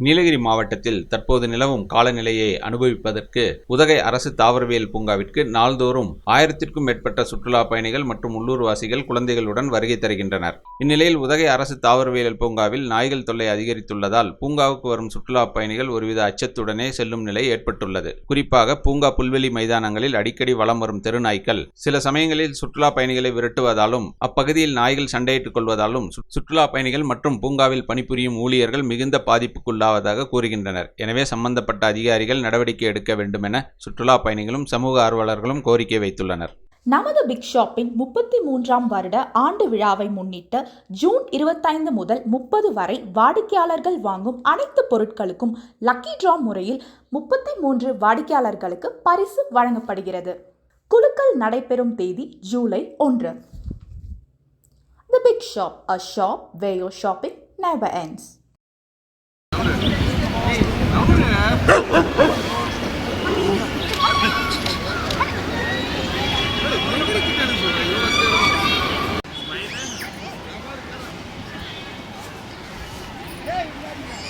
நீலகிரி மாவட்டத்தில் தற்போது நிலவும் காலநிலையை அனுபவிப்பதற்கு உதகை அரசு தாவரவியல் பூங்காவிற்கு நாள்தோறும் ஆயிரத்திற்கும் மேற்பட்ட சுற்றுலா பயணிகள் மற்றும் உள்ளூர்வாசிகள் குழந்தைகளுடன் வருகை தருகின்றனர். இந்நிலையில் உதகை அரசு தாவரவியல் பூங்காவில் நாய்கள் தொல்லை அதிகரித்துள்ளதால் பூங்காவுக்கு வரும் சுற்றுலா பயணிகள் ஒருவித அச்சத்துடனே செல்லும் நிலை ஏற்பட்டுள்ளது. குறிப்பாக பூங்கா புல்வெளி மைதானங்களில் அடிக்கடி வலம் வரும் தெருநாய்க்கள் சில சமயங்களில் சுற்றுலா பயணிகளை விரட்டுவதாலும் அப்பகுதியில் நாய்கள் சண்டையிட்டுக் கொள்வதாலும் சு- சுற்றுலா பயணிகள் மற்றும் பூங்காவில் பணிபுரியும் ஊழியர்கள் மிகுந்த உள்ளாவதாக கூறுகின்றனர். எனவே சம்பந்தப்பட்ட அதிகாரிகள் நடவடிக்கை எடுக்க வேண்டும் என சுற்றுலா பயணிகளும் சமூக ஆர்வலர்களும் கோரிக்கை வைத்துள்ளனர். நமது பிக் ஷாப்பின் முப்பத்தி மூன்றாம் வருட ஆண்டு விழாவை முன்னிட்டு ஜூன் இருபத்தைந்து முதல் முப்பது வரை வாடிக்கையாளர்கள் வாங்கும் அனைத்து பொருட்களுக்கும் லக்கி ட்ரா முறையில் முப்பத்தி மூன்று வாடிக்கையாளர்களுக்கு பரிசு வழங்கப்படுகிறது. குலுக்கல் நடைபெறும் தேதி ஜூலை ஒன்று. The big shop a shop way your shopping never your Yeah, yeah, yeah.